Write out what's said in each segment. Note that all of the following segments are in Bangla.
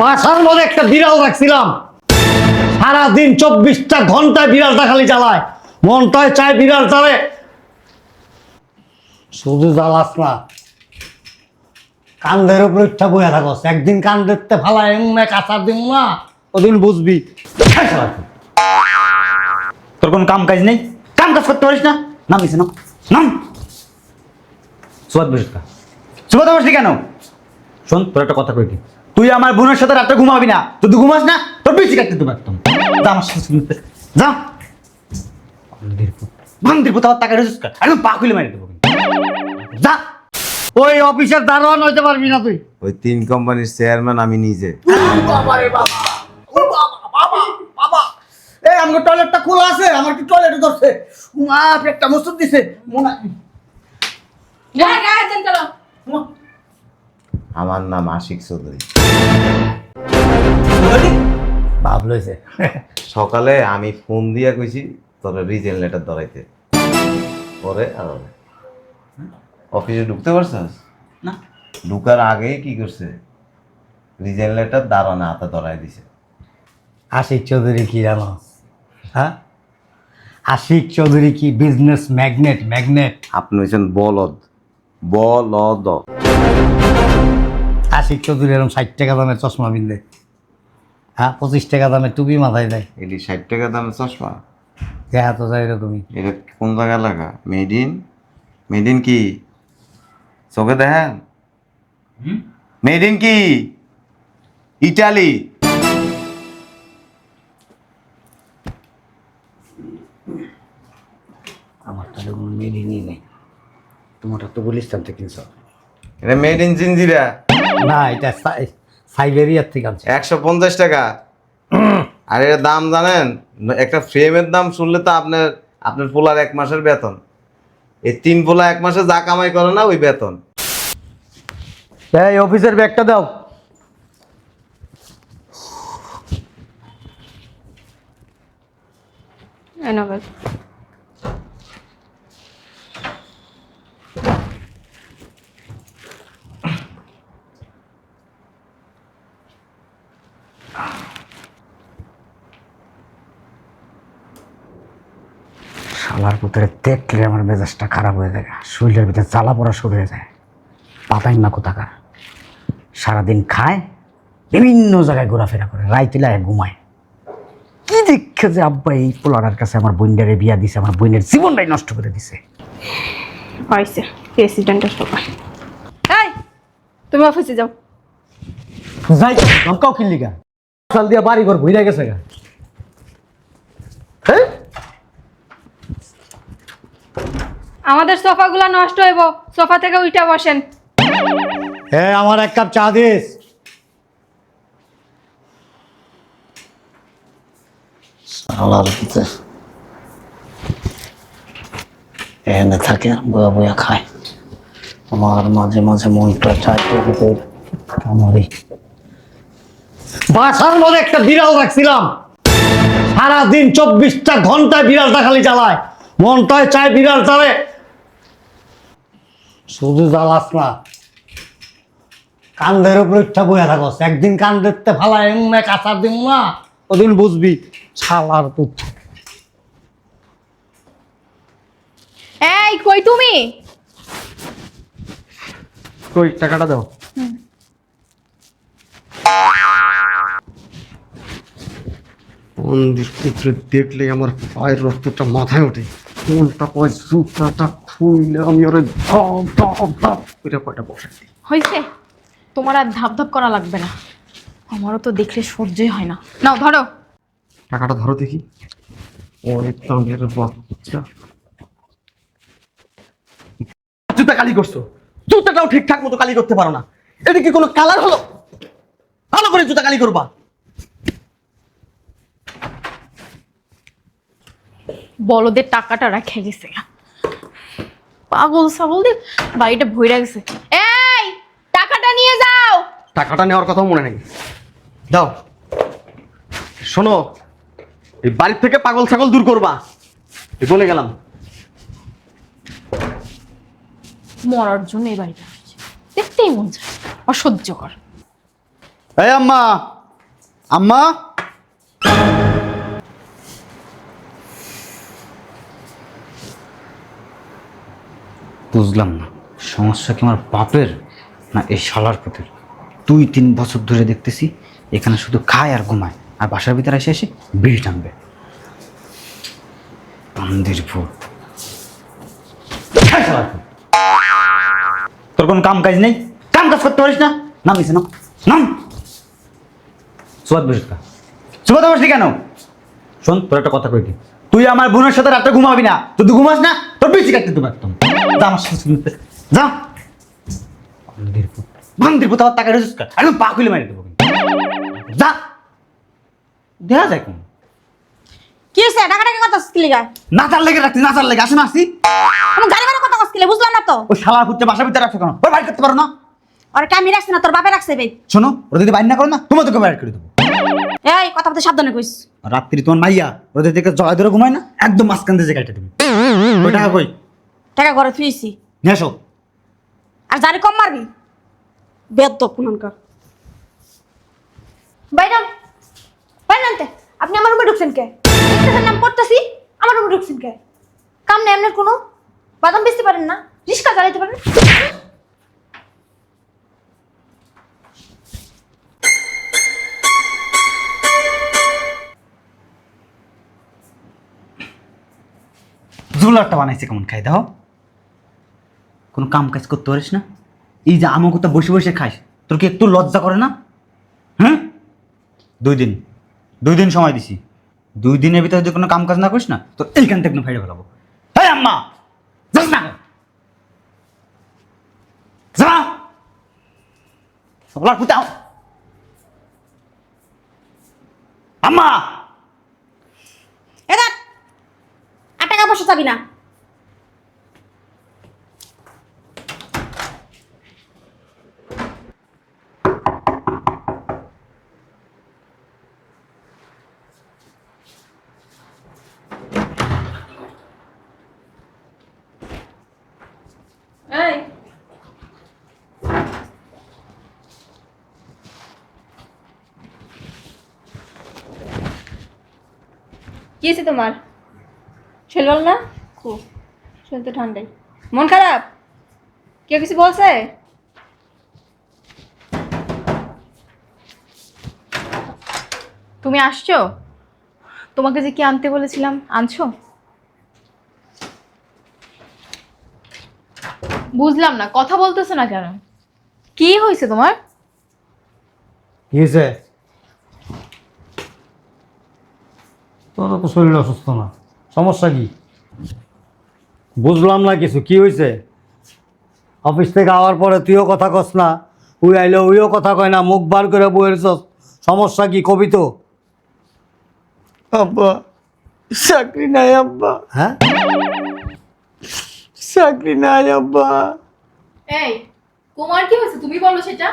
বাসার মধ্যে একটা বিড়াল রাখছিলাম। সারাদিন চব্বিশটা ঘন্টায় বিড়ালটা খালি চালায় মনটায় চায় বিড়াল চালে শুধু জ্বালাস না। কান্দের উপর ইচ্ছা বইয়া থাকস। একদিন কান দেখতে ফালাই এমনি কাঁচার দিন না। ওদিন বুঝবি। তোর কোনো কাম কাজ নেই? কাম কাজ করতে পারিস না? নাম দিছে না। নাম। সুবাদ বসে সুবাদ বসলি কেন? শোন, তোর একটা কথা কই কি তুই আমার বোনের সাথে রাতে ঘুমাবি না। তুই ঘুমাস না তোর বেশি কাটতে দেবো একদম যা আমার সাথে শুনতে। যা। বান্দির টাকা রেজিস্ট কর। একদম পা খুলে মারি দেবো যা। ওই অফিসের দারোয়ান হইতে পারবি না তুই। ওই তিন কোম্পানির চেয়ারম্যান আমি নিজে। এই আমার টয়লেটটা খোলা আছে আমার কি টয়লেটে ধরছে। মা পেটটা মসুদ দিছে। মনে দেন কেন আমার নাম আশিক চৌধুরী। ভাব লইছে। সকালে আমি ফোন দিয়া কইছি তোর রিজেন লেটার ধরাইতে। পরে আর অফিসে ঢুকতে পারছিস? না। ঢুকার আগে কি করছে? রিজেন লেটার দাঁড়ানো হাতে ধরাই দিছে। আশিক চৌধুরী কি জানো? হ্যাঁ? আশিক চৌধুরী কি বিজনেস ম্যাগনেট ম্যাগনেট আপনি হয়েছেন বলদ। বলদ। আশিক চৌধুরী এরকম ষাট টাকা দামের চশমা বিনলে হ্যাঁ পঁচিশ টাকা দামের টুপি মাথায় দেয়। এটি ষাট টাকা দামের চশমা? দেখা তো যাই রে তুমি? এটা কোন জায়গায় লাগা? মেড ইন মেড ইন কি? চোখে দেখেন? মেড ইন কি? ইটালি আমার তো কোনো মেরিনি নেই। তোমারটা তো গুলিস্তান থেকে কিনছ। এটা মেড ইন জিঞ্জিরা না এটা সাইবেরিয়ার থেকে আনছি। একশো পঞ্চাশ টাকা। আর এর দাম জানেন একটা ফ্রেমের দাম শুনলে তো আপনার আপনার পোলার এক মাসের বেতন। এই তিন পোলা এক মাসে যা কামাই করে না ওই বেতন। এই অফিসের ব্যাগটা দাও এনবেল শালার ভিতরে দেখলে আমার মেজাজটা খারাপ হয়ে যায় শরীরের ভিতরে জ্বালা পড়া শুরু হয়ে যায়। পাতাই না কোথাকার? সারাদিন খায় বিভিন্ন জায়গায় ঘোরাফেরা করে রাইতিলায় ঘুমায়। কি দেখে যে আব্বা এই পোলার কাছে আমার বোনডারে বিয়া দিছে আমার বোনের জীবনটাই নষ্ট করে দিছে। হয়েছে প্রেসিডেন্টের সবাই এই তুমি অফিসে যাও। যাই লঙ্কাও কিনলি গা। সাল দিয়া বাড়ি ঘর ভুইরা গেছে গা। হ্যাঁ? আমাদের সোফাগুলো নষ্ট হইব। সোফা থেকে উইটা বসেন। হ্যাঁ আমার এক কাপ চা দিস। এনে থাকে, বয়া বয়া খায়। আমার মাঝে মাঝে মনটা চায় আমারই বাসার মধ্যে একটা বিড়াল রাখছিলাম। সারাদিন চব্বিশটা ঘন্টায় বিড়ালটা খালি চালায় মনটায় চায় বিড়াল চালে শুধু জ্বালাস না কান্দের উপর ইচ্ছা বইয়া থাকস। একদিন কান দেখতে ফালাই এমনি কাঁচার দিন না ওদিন বুঝবি ছালার পুত। এই কই তুমি? কই টাকাটা দাও। পুত্রে দেখলে আমার পায়ের রক্তটা মাথায় ওঠে। কোনটা কয় জুতাটা খুইলে আমি ওরে ধপ ধপ ধপ করে কয়টা বসে? দিই হয়েছে তোমার আর ধাপ ধাপ করা লাগবে না। আমারও তো দেখলে সহ্যই হয় না। নাও ধরো। টাকাটা ধরো দেখি। ওরে তাঁদের বাচ্চা। জুতা কালি করছ? জুতাটাও ঠিকঠাক মতো কালি করতে পারো না। এটা কি কোনো কালার হলো? ভালো করে জুতা কালি করবা। বলদের টাকাটা রেখে গেছে। পাগল ছাগল দিয়ে বাড়িটা ভইরা গেছে। এই টাকাটা নিয়ে যাও। টাকাটা নেওয়ার কথাও মনে নেই। দাও। শোনো এই বাড়ির থেকে পাগল ছাগল দূর করবা। বলে গেলাম। মরার জন্য এই বাড়িটা দেখতেই মন চায় অসহ্যকর এই আম্মা আম্মা। বুঝলাম না। সমস্যা কি আমার বাপের না এই শালার পুতের? দুই, তিন বছর ধরে দেখতেছি, এখানে শুধু খায় আর ঘুমায়। আর বাসার ভিতরে এসে এসে বিল টানবে। তোর কোনো কাম কাজ নেই? কাম কাজ করতে পারিস না? নাম না নাম। সোয়াদ বসে সুবাদা বসলি কেন? শোন, তোর একটা কথা কই তুই আমার বোনের সাথে রাত্রে ঘুমাবি না। তুই ঘুমাস না, তোর বেশি কাটতে দেবো একদম। যা আমার সাথে শুনতে যা। বান্দির ভূত বান্দির পুত আমার টাকা রেজিস কর। একদম পা খুলে মারি দেবো যা। দেখা যায় কোন? কি হয়েছে টাকাটাকে কথা স্কিলে গায় নাচার লেগে রাখছি নাচার লেগে। আসে না আসি। আমি গাড়ি ভাড়া কথা স্কিলে বুঝলাম না তো। ওই শালা কুত্তে বাসার ভিতরে রাখছো কেন? ওই বাইর করতে পারো না। ওর আমি রাখছি না তোর বাপে রাখছে শোনো ওরা যদি বাইর না করো না তোমার তোকে বাইর করে দেবো। এই কথা বলতে সাবধানে কইস। রাত্রি তোমার মাইয়া ওদের দিকে জয় ধরে ঘুমায় না একদম মাঝখান দিয়ে জায়গাটা তুমি কই? টাকা ঘরে থুইছি আসো। আর জানি কম মারবি? বেদ তো পুননকার বাইরাম বাইরামতে আপনি আমার রুমে ঢুকছেন কে? নাম করতেছি আমার রুমে ঢুকছেন কে? কাম নেই আপনার কোনো? বাদাম বেচতে পারেন না? রিক্সা চালাইতে পারেন? জুলারটা বানাইছে কেমন খাই দাও। কোনো কাম কাজ করতে পারিস না? এই যে আমাকে তো বসে বসে খাস তোর কি একটু লজ্জা করে না? হ্যাঁ? দুই দিন দুই দিন সময় দিছি। দুই দিনের ভিতরে যদি কোনো কাম কাজ না করিস না তো এইখান থেকে ফাইডে ফেলাবো। হ্যাঁ আম্মা! যাস না! যা! আর টাকা পয়সা চাবি না। এই। কি হয়েছে তোমার? ভালো না? খুব শরীর তো ঠান্ডাই। মন খারাপ? কেউ কিছু বলছে? তুমি আসছো? তোমাকে যে কি আনতে বলেছিলাম? আনছো? বুঝলাম না কথা বলতেছে না কেন? কি হয়েছে তোমার? কি হয়েছে? তোর তো শরীর অসুস্থ না সমস্যা কি? বুঝলাম না কিছু কি হয়েছে? অফিস থেকে আওয়ার পরে তুইও কথা কস না উই আইলে উইও কথা কয় না মুখ বার করে বইয়ের সমস্যা কি কবি তো? আব্বা চাকরি নাই আব্বা। হ্যাঁ? চাকরি নাই আব্বা। এই কুমার কি হয়েছে? তুমি বলো সেটা।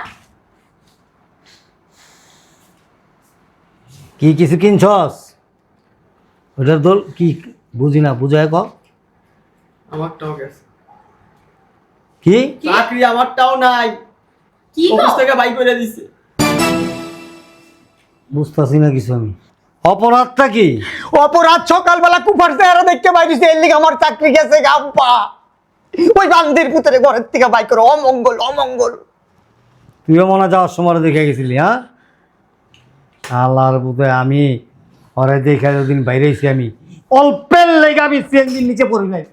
কি কিছু কিনছস? ওটার দোল কি বুঝি না বুঝায় ক আমারটাও গেছে। কি? চাকরি আমারটাও নাই। কি গো? অফিস থেকে বাই করে দিছে। বুঝতেছি না কিছু আমি। অপরাধটা কি? অপরাধ সকালবেলা কুপার চেহারা দেখতে বাইরেছে এর লিগে আমার চাকরি গেছে গাম্পা ওই বান্দির পুতরে ঘরের থেকে বাই করে অমঙ্গল অমঙ্গল। তুইও মনে যাওয়ার সময় দেখে গেছিলি হ্যাঁ? আল্লাহর বুধে আমি ঘরে দেখে যদিন বাইরেছি আমি। অল্পের লেগে আমি চেঞ্জির নিচে পড়ি নাই।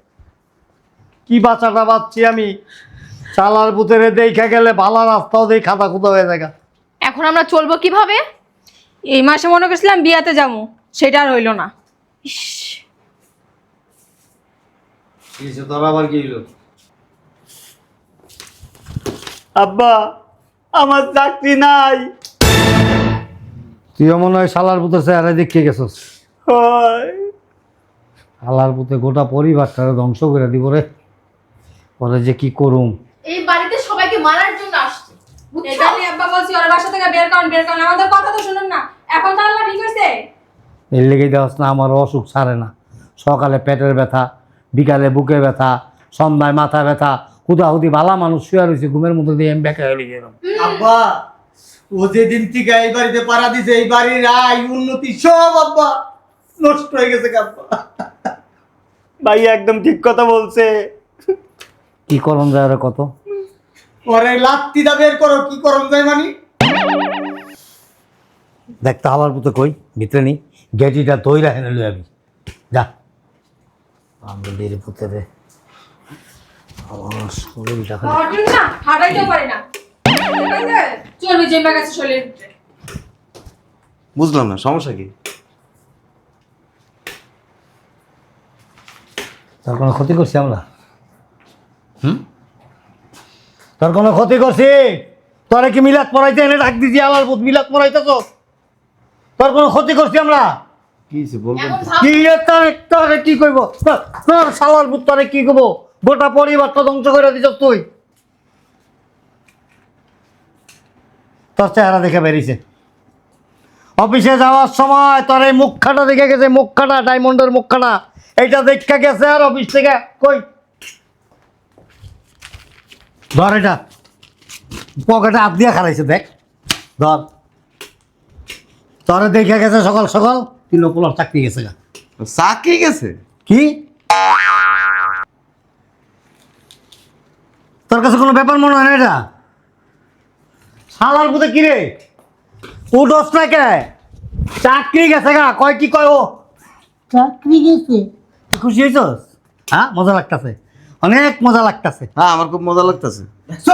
কি বাচ্চাটা বাচ্ছি আমি? চালার বুতেরে দেখে গেলে ভালো রাস্তাও দেই খাতা খুদা হয়ে যায় এখন আমরা চলবো কীভাবে? এই মাসে মনে করছিলাম বিয়াতে যাব সেটা আর হইল না। তোর আবার কি হলো আব্বা আমার চাকরি নাই। তুইও মনে হয় শালার বুতের চেহারা দেখিয়ে গেছস। হয়। শালার বুতে গোটা পরিবারটারে ধ্বংস করে দিব রে। পরে যে কি করুম? এই বাড়িতে সবাইকে মারার জন্য আসছে। বুঝছ আব্বা বলছি ওর বাসা থেকে বের করুন বের করুন আমাদের কথা তো শুনুন না। এখন তো আল্লাহ ঠিক হয়েছে এর লেগে দেওয়াস না আমার অসুখ সারে না। সকালে পেটের ব্যথা বিকালে বুকে ব্যথা সন্ধ্যায় মাথা ব্যথা হুদাহুদি ভালা মানুষ শুয়ে রয়েছে ঘুমের মধ্যে দিয়ে আমি বেঁকে হয়ে গেলাম আব্বা ও যেদিন থেকে এই বাড়িতে পাড়া দিছে এই বাড়ির আয় উন্নতি সব আব্বা নষ্ট হয়ে গেছে আব্বা। ভাই একদম ঠিক কথা বলছে। কি করুন যায় ওরা কত? পরে লাত্তিটা বের করো কি করম যায় মানি? দেখতে হালার মতো কই ভিতরে নি গেটিটা তৈরা হেনে লই আমি যা। শরীরটা পারে না? গেছে শরীরের ভিতরে বুঝলাম না সমস্যা কি? তোর কোনো ক্ষতি করছি আমরা? হুম? তার কোনো ক্ষতি করছি? তোরা কি মিলাদ পড়াইতে এনে ডাক দিছি আমার বুধ মিলাদ পড়াইতেছ? তোর কোনো ক্ষতি করছি আমরা? কি বলবেন কি তোরে কি কইব? তোর- তোর শালার বুধ তোরে কি কইব? গোটা পরিবারটা ধ্বংস করে দিছ তুই। তোর চেহারা দেখে বেরিয়েছে। অফিসে যাওয়ার সময় তোর এই মুখখাটা দেখে গেছে মুখখাটা ডায়মন্ডের মুখখাটা। এইটা দেখে গেছে আর অফিস থেকে কই? ধর এটা। পকেটে হাত দিয়ে খারাইছে দেখ। ধর। তোরে দেখে গেছে সকাল সকাল। তিন পোলার চাকরি গেছে গা। চাকরি গেছে? কি? তোর কাছে কোনো ব্যাপার মনে হয় না এটা? শালার পুতে কি রে? উঠোস না কে? চাকরি গেছে গা কয় কি কয় ও? চাকরি গেছে। খুশি হয়েছস হ্যাঁ মজা লাগতাছে। অনেক মজা লাগতাছে। হ্যাঁ আমার খুব মজা লাগতেছে। দেখছ?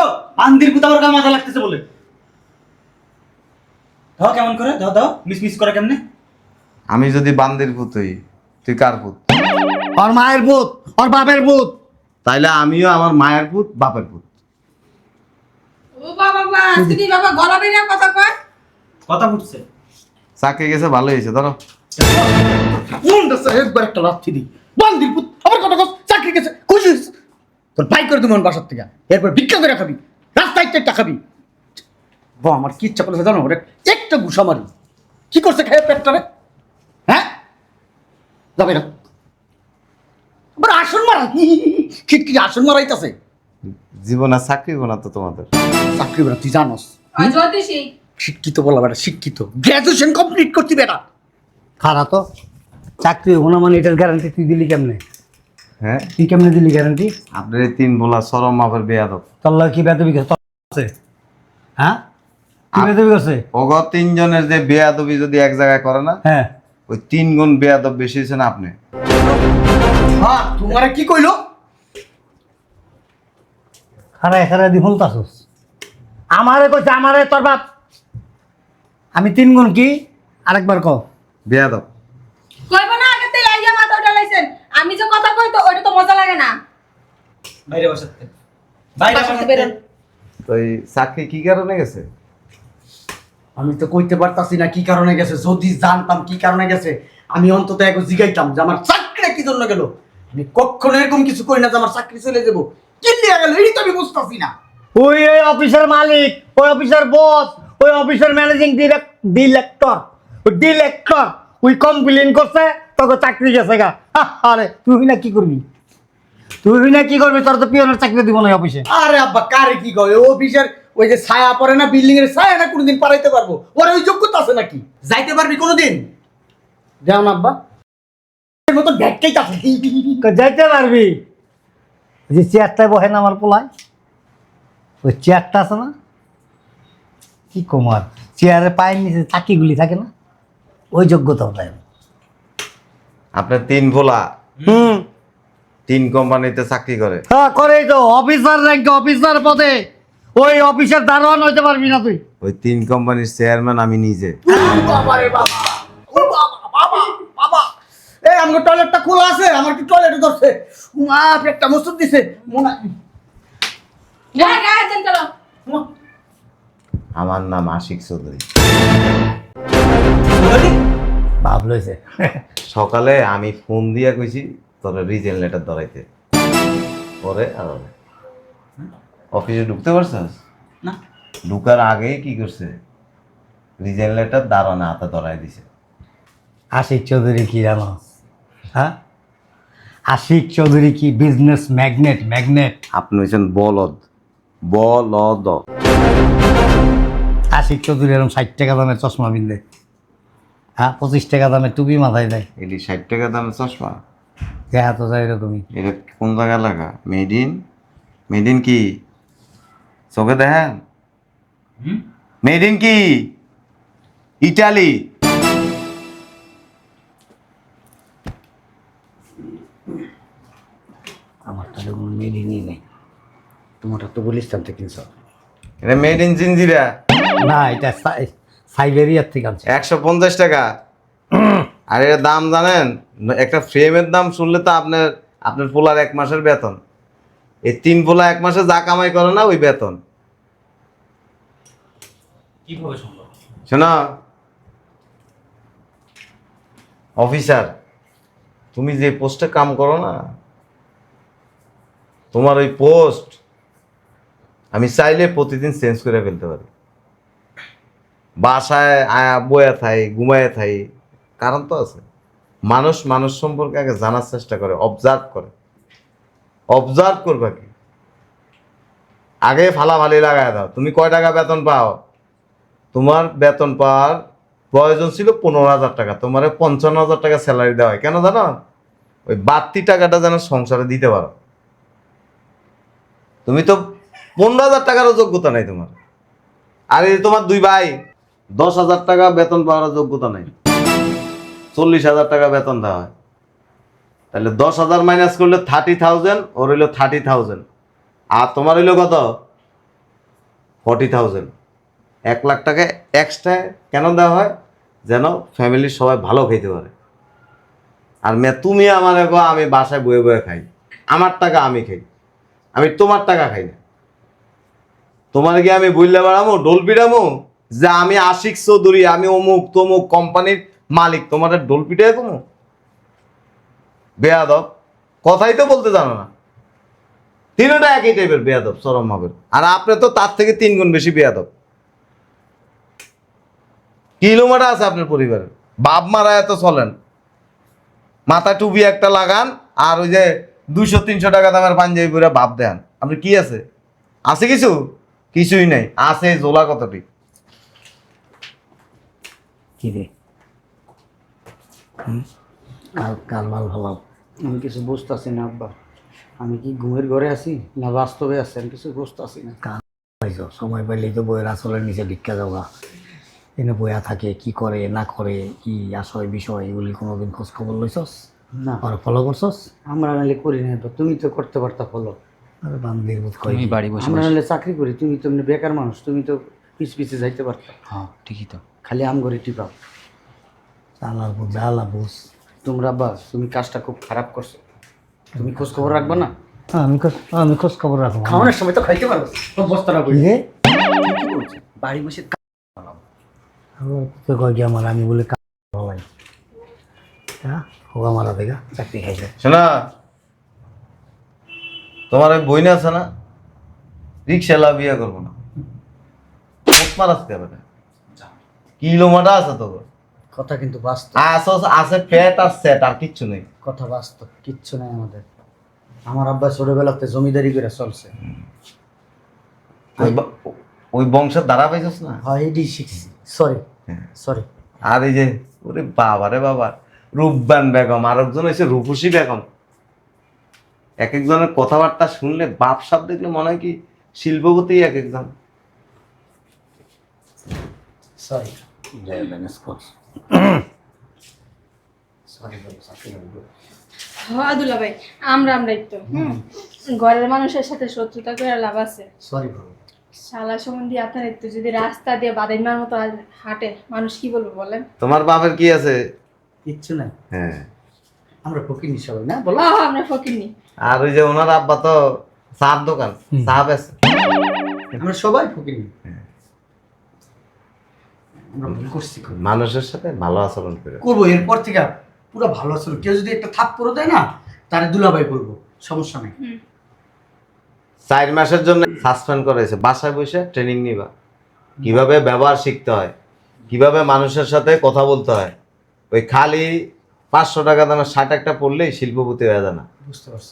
পুতা আমার মজা লাগতেছে বলে। দাও কেমন করে দাও দাও মিস মিস করে কেমনে? আমি যদি বান্দির পুত হই তুই কার পুত ওর মায়ের ভূত ওর বাপের ভূত। তাইলে আমিও আমার মায়ের পুত বাপের পুত ও বাবা বাবা বাবা গলা বেরিয়ে কথা কয়? কথা ফুটছে। চাকরি গেছে ভালো হয়েছে ধরো। মুন্ডা একবার একটা লাথি দি বান্দির পুত আবার কথা কস চাকরি গেছে খুশি? তোর বাই করে দেবো বাসার থেকে। এরপর ভিক্ষা করে খাবি রাস্তায় একটা খাবি। বা আমার কি ইচ্ছা করছে জানো একটা ঘুষা মারি কি করছে খেয়ে পেটটারে হ্যাঁ যাবে না। আবার আসন মারা খিটকি আসন মারাইতাছে। জীবন আর চাকরি না তো তোমাদের। চাকরি বেড়া তুই জানস। শিক্ষিত বলা বেটা শিক্ষিত। গ্র্যাজুয়েশন কমপ্লিট করতি বেটা। খারা তো। চাকরি হব না মানে এটার গ্যারান্টি তুই দিলি কেমনে? হ্যাঁ? তুই কেমনে দিলি গ্যারান্টি আপনার এই তিন বলা সরম মাপের বেয়াদব। তোর লাগে কি বেতবি আছে। হ্যাঁ? কি বেতবি আছে অগ তিনজনের যে বেয়াদবি যদি এক জায়গায় করে না হ্যাঁ। ওই তিন গুণ বেয়াদব বেশি হয়েছেন আপনি। হ্যাঁ তোমারে কি কইলো? খারা খারা দি আমারে কইছে আমারে তোর বাপ। আমি তিন গুণ কি? আরেকবার কও। বেয়াদব। কইব না আগে তেল আইয়া মাথা উঠালাইছেন আমি যে কথা কই তো ওটা তো মজা লাগে না। বাইরে বসাতে বাইরে বাসাতে বসাতে বেরোন। তো এই চাকরি কি কারণে গেছে? আমি তো কইতে পারতাছি না কি কারণে গেছে যদি জানতাম কি কারণে গেছে আমি অন্তত একবার জিগাইতাম যে আমার চাকরিটা কি জন্য গেল। আমি কখনো এরকম কিছু করি না যে আমার চাকরি চলে যাব। কি গেল এই তো আমি বুঝতাছি না। ওই ওই অফিসের মালিক ওই অফিসের বস ওই অফিসের ম্যানেজিং ডিরেক্টর ওই ডিরেক্টর ওই কমপ্লেন করছে তোকে চাকরি গেছে গা। আরে তুই না কি করবি? তুই না কি করবি? তোর তো পিয়নের চাকরি দিব না অফিসে। আরে আব্বা কারে কি কয়? অফিসের ওই যে ছায়া পড়ে না বিল্ডিং এর ছায়া না কোনোদিন পারাইতে পারব? ওর ওই যোগ্যতা আছে নাকি? যাইতে পারবি কোনোদিন? যাও না আব্বা। মতো ভ্যাটকাই আছে। যাইতে পারবি? ওই যে চেয়ারটায় বহে না আমার পোলায়? ওই চেয়ারটা আছে না? কি কমার চেয়ারে পায়ের নিচে চাকিগুলি থাকে না? ওই যোগ্যতা ওটাই আপনার তিন ভোলা? হুম। তিন কোম্পানিতে চাকরি করে? হ্যাঁ করেই তো। অফিসার র্যাঙ্কে অফিসার পদে। ওই অফিসের দারোয়ান হইতে পারবি না তুই। ওই তিন কোম্পানির চেয়ারম্যান আমি নিজে। বাবা রে বাবা ও বাবা বাবা বাবা এই আমার টয়লেটটা খোলা আছে আমার কি টয়লেটে ধরছে? মা পেটটা মসুদ দিছে। মনে গায়ে দেন কেন আমার নাম আশিক চৌধুরী। ভাব লইছে। সকালে আমি ফোন দিয়া কইছি তোর রিজেন লেটার ধরাইতে। পরে আর অফিসে ঢুকতে পারছিস? না। ঢুকার আগে কি করছে? রিজেন লেটার দাঁড়ানো হাতে ধরাই দিছে। আশিক চৌধুরী কি জানো? হ্যাঁ? আশিক চৌধুরী কি বিজনেস ম্যাগনেট ম্যাগনেট আপনি হয়েছেন বলদ। বলদ। আশিক চৌধুরী এরকম ষাট টাকা দামের চশমা বিনলে হ্যাঁ পঁচিশ টাকা দামের টুপি মাথায় দেয়। এটি ষাট টাকা দামের চশমা? দেখা তো যায় এরকমই এটা কোন জায়গায় লাগা? মেড ইন মেড ইন কি? চোখে দেখেন। মেড ইন কি? ইটালি। আমারটা তো কোনো মেডিনই নেই। তোমারটা তো গুলিস্তান থেকে কিনছো। এটা মেড ইন জিঞ্জিরা না এটা সাইবেরিয়ার থেকে আনছে। একশো পঞ্চাশ টাকা। আর এর দাম জানেন একটা ফ্রেমের দাম শুনলে তো আপনার আপনার পোলার এক মাসের বেতন। এই তিন পোলা এক মাসে যা কামাই করে না ওই বেতন। শোনো। অফিসার, তুমি যে পোস্টে কাম করো না, তোমার ওই পোস্ট আমি চাইলে প্রতিদিন চেঞ্জ করে ফেলতে পারি। বাসায় আয়া, বয়া থাই, ঘুমায় থাই, কারণ তো আছে। মানুষ মানুষ সম্পর্কে আগে জানার চেষ্টা করে অবজার্ভ করে। অবজার্ভ করবা কি? আগে ফালাফালি লাগায় দাও। তুমি কয় টাকা বেতন পাও? তোমার বেতন পাওয়ার প্রয়োজন ছিল পনেরো হাজার টাকা। তোমার পঞ্চান্ন হাজার টাকা স্যালারি দেওয়া হয়। কেন জানো? ওই বাড়তি টাকাটা যেন সংসারে দিতে পারো। তুমি তো পনেরো হাজার টাকারও যোগ্যতা নাই তোমার। আর এই তোমার দুই ভাই, দশ হাজার টাকা বেতন পাওয়ার যোগ্যতা নাই। চল্লিশ হাজার টাকা বেতন দেওয়া হয়। তাহলে দশ হাজার মাইনাস করলে থার্টি থাউজেন্ড ওর হইল থার্টি থাউজেন্ড আর তোমার হইল কত? ফর্টি থাউজেন্ড এক লাখ টাকা এক্সট্রা কেন দেওয়া হয়? যেন ফ্যামিলির সবাই ভালো খেতে পারে। আর মেয়ে তুমি আমার গো আমি বাসায় বয়ে বয়ে খাই। আমার টাকা আমি খাই। আমি তোমার টাকা খাই না। তোমার কি আমি বললে বেড়ামো ডোল পিটামো? যে আমি আশিক চৌধুরী, আমি অমুক তমুক কোম্পানির মালিক তোমার ডোল পিটাই কমো বেয়াদব। কথাই তো বলতে জানো না। তিনটা একই টাইপের বেয়াদব, চরম ভাবের। আর আপনি তো তার থেকে তিন গুণ বেশি বেয়াদব। কিলোমিটার আছে আপনার পরিবারের। বাপ মারা এত চলেন। মাথায় টুপি একটা লাগান আর ওই যে দুশো তিনশো টাকা দামের পাঞ্জাবি পরে বাপ দেন। আপনি কি আছে? আছে কিছু? কিছুই নেই। আছে জোলা কতটি? কি রে? হুম? কাল কাল ভালো আমি কিছু বুঝতেছি না আব্বা। আমি কি ঘুমের ঘরে আছি না বাস্তবে আছি? আমি কিছু বুঝতেছি না। কাল সময় পাইলেই তো বইয়ের আসলের নিচে ভিক্ষা যাওয়া। এনে বইয়া থাকে কি করে না করে কি আশয় বিষয় এগুলি কোনোদিন খোঁজ খবর লইছস? না। আর ফলো করছস? আমরা নাহলে করি না তো তুমি তো করতে পারতা ফলো। আরে বান্দির বোধ আমি বাড়ি বসে আমরা বসে। নাহলে চাকরি করি তুমি তো এমনি বেকার মানুষ তুমি তো পিছ পিছে যাইতে পারতা। হ্যাঁ ঠিকই তো। খালি আম করে টিপাও চালার বুঝ জ্বালা বুঝ। তোমরা বা তুমি কাজটা খুব খারাপ করছ। তুমি খোঁজ খবর রাখবা না? আমি আমি খোঁজ খবর রাখব। খাওয়ানোর সময় তো খাইতে পারব বস্তাটা বই রে বাড়ি বসে তো কয় কি আমার আমি বলে ভালাই হ্যাঁ মারা দেখা চাকরি খাইছে শোনা তোমার ওই বই না আছে না? রিক্সালা বিয়ে করব না। মার আসতে হবে না কিলোমিটার আছে তো কথা কিন্তু বাস্তব। আছে আছে ফ্যাট আর সেট আর কিচ্ছু নেই। কথা বাস্তব কিচ্ছু নাই আমাদের। আমার আব্বা ছোটবেলাতে জমিদারি করে চলছে। ওই বংশের দ্বারা পাইছিস না? হয় এডি শিখছি। সরি হ্যাঁ। সরি আর এই যে ওরে বাবা রে বাবা রূপবান বেগম আর একজন হয়েছে রূপসী বেগম। এক একজনের কথাবার্তা শুনলে বাপ সাপ দেখলে মনে হয় কি শিল্পপতি এক একজন। সরি সরি হ্যাঁ দুলা ভাই আমরা আমরাই তো ঘরের মানুষের সাথে শত্রুতা করে লাভ আছে। সরি বাবু শালা সম্বন্ধে আপনার একটু যদি রাস্তা দিয়ে বাদাইমার মতো হাঁটে মানুষ কি বলব বলেন? তোমার বাপের কি আছে? কিচ্ছু নাই। হ্যাঁ। আমরা ফকিনি সবাই না? বলো। হ্যাঁ আমরা ফকিরনি। আর ওই যে ওনার আব্বা তো চার দোকান আমরা সবাই ফকিনি আমরা ভুল করছি খুব। মানুষের সাথে ভালো আচরণ করে। করব এরপর থেকে পুরো ভালো আচরণ। কেউ যদি একটা থাপ করে দেয় না তারে দুলাভাই করব। সমস্যা নেই। চার মাসের জন্য সাসপেন্ড করেছে। বাসায় বসে ট্রেনিং নিবা। কীভাবে ব্যবহার শিখতে হয়? কীভাবে মানুষের সাথে কথা বলতে হয়? ওই খালি পাঁচশো টাকা দামের ষাট একটা পড়লেই শিল্পপতি হয়ে যায় না।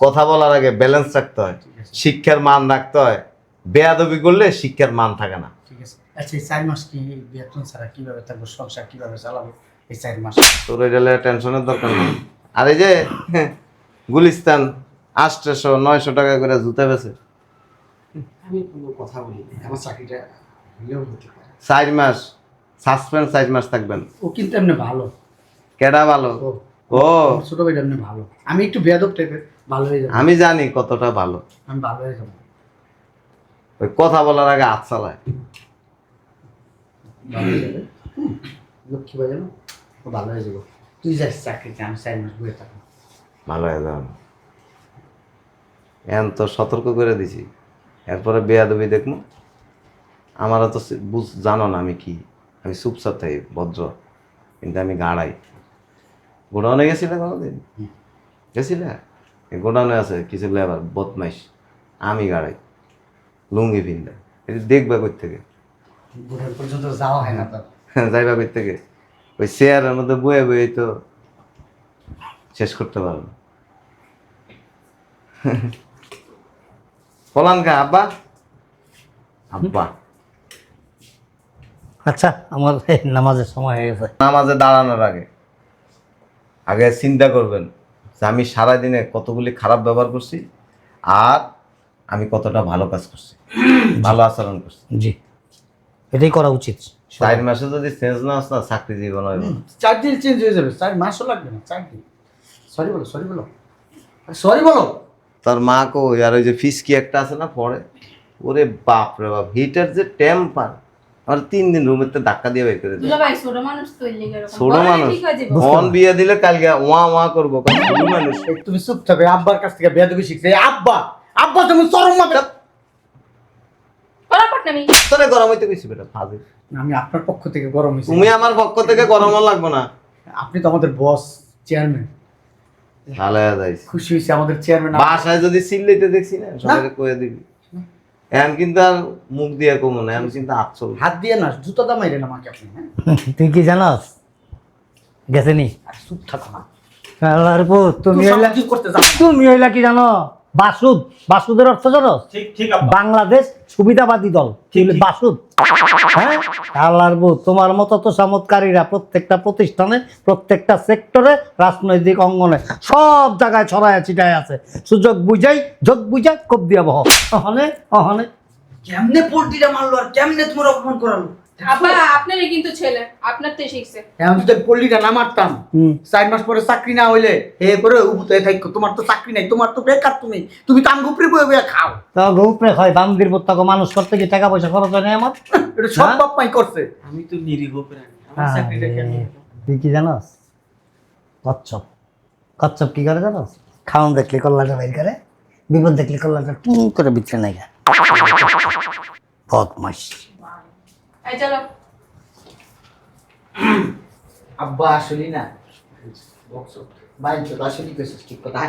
কথা বলার আগে ব্যালেন্স রাখতে হয়। শিক্ষার মান রাখতে হয়। বেয়াদবি করলে শিক্ষার মান থাকে না। আছে। আচ্ছা এই চার মাস কি বেতন ছাড়া কীভাবে থাকব? সংসার কীভাবে চালাবো? এই চার মাস। তোর এটা টেনশনের দরকার নেই। আর এই যে গুলিস্তান আটশো নয়শো টাকা করে জুতা বেছে আমি কোনো কথা বলি আমার চাকরিটা হলেও হতে পারে। চার মাস সাসপেন্স চার মাস থাকবেন। ও কিন্তু এমনি ভালো। কেডা ভালো? ও ও। ছোট ভাইটা এমনি ভালো। আমি একটু বেয়াদব টাইপের ভালো হয়ে যাব। আমি জানি কতটা ভালো। আমি ভালো হয়ে যাব। ওই কথা বলার আগে হাত চালায়। হয়ে যাবে। লক্ষ্মী ভাই জানো? ও ভালো হয়ে যাব। তুই যাস চাকরিতে আমি চার মাস বয়ে থাকব। ভালো হয়ে যাবেন এখন তো সতর্ক করে দিছি। এরপরে বেয়াদবি দেখব আমারও তো বুঝ জানো না আমি কি। আমি চুপচাপ থাকি ভদ্র। কিন্তু আমি গাড়াই গোডাউনে গেছিলে কোনোদিন? গেছিলে? গোডাউনে আছে কিছু লেবার বদমাইশ। আমি গাড়াই লুঙ্গি পিন্দা এটা দেখবা কই থেকে? পর্যন্ত যাওয়া হয় না তার যাইবা কই থেকে? ওই চেয়ারের মধ্যে বয়ে বয়ে তো শেষ করতে পারব। বলান কা আব্বা। আব্বা। আচ্ছা আমার এই নামাজের সময় হয়ে গেছে। নামাজে দাঁড়ানোর আগে। আগে চিন্তা করবেন যে আমি সারাদিনে কতগুলি খারাপ ব্যবহার করছি আর আমি কতটা ভালো কাজ করছি ভালো আচরণ করছি। জি। এটাই করা উচিত। চার মাসে যদি চেঞ্জ না আসে না চাকরি জীবন না। চার দিন চেঞ্জ হয়ে যাবে। চার মাসও লাগবে না চার দিন। সরি বলো সরি বলো। সরি বলো। তার মা কো আর ওই যে ফিসকি একটা আছে না পরে। ওরে বাপ রে বাপ হিটার যে টেম্পার। আর তিন দিন রুমের তো ধাক্কা দিয়ে বের করে ছোট মানুষ ছোট মানুষ। ফোন বিয়ে দিলে কালকে ওয়া ওয়া করব ছোট মানুষ। তুমি চুপ থাকবে আব্বার কাছ থেকে বেয়াদবি শিখছে। এই আব্বা আব্বা তুমি চরম মাপে আমি। তোরে গরম হইতে গেছি বেটা ফাজিল। আমি আপনার পক্ষ থেকে গরম হয়েছি তুমি আমার পক্ষ থেকে গরমও লাগবো না। আপনি তো আমাদের বস চেয়ারম্যান খুশি হয়েছে আমাদের চেয়ারম্যান বাসায় যদি দেখছি না সবাই কয়ে দিবি। এখন কিন্তু আর মুখ দিয়ে কমো না এখন কিন্তু আচ্ছল হাত দিয়ে না জুতো দা না মাকে আপনি হ্যাঁ? তুই কি জানাস? গেছেনি আর চুপ থাকো না। আল্লাহর পুত তুমি তুমি হইলা কি করতে যাও তুমি হইলা কি জানো? বাসুদ বাসুদের অর্থ জানো? বাংলাদেশ সুবিধাবাদী দল। বাসুদ। হ্যাঁ? আল্লাহর তোমার মতো তো চমৎকারীরা প্রত্যেকটা প্রতিষ্ঠানে প্রত্যেকটা সেক্টরে রাজনৈতিক অঙ্গনে সব জায়গায় ছড়ায় ছিটায় আছে। সুযোগ বুঝাই যোগ বুঝাই কব দিয়া বহ। অহনে অহনে। কেমনে পোল্ট্রিটা মারলো আর কেমনে তোমার অপমান করালো? আব্বা আপনারই কিন্তু ছেলে। আপনার তো শিখছে। এখন যদি পোল্ট্রিটা না মারতাম চার মাস পরে চাকরি না হইলে হে করে উবুতে থাকো তোমার তো চাকরি নাই তোমার তো বেকার তুমি। তুমি তো আঙ্গুপড়ি বয়ে বয়ে খাও। তো গৌপ্রে হয় মানুষ করতে কি টাকা পয়সা খরচ হয় না আমার এটা সব হ্যাঁ? বাপ মাই করছে। আমি তো নিরীহ প্রাণী আমার চাকরিটা কেন তুই কি জানাস? কচ্ছপ। কচ্ছপ কি করে জানাস? খাওন দেখলে কল্লাটা বের করে বিপদ দেখলে কল্লাটা টুন করে বিচ্ছে নাই বদমাস এই চলো। আব্বা আসলি না। বাইন চলো আসলি কইছিস ঠিক কথা।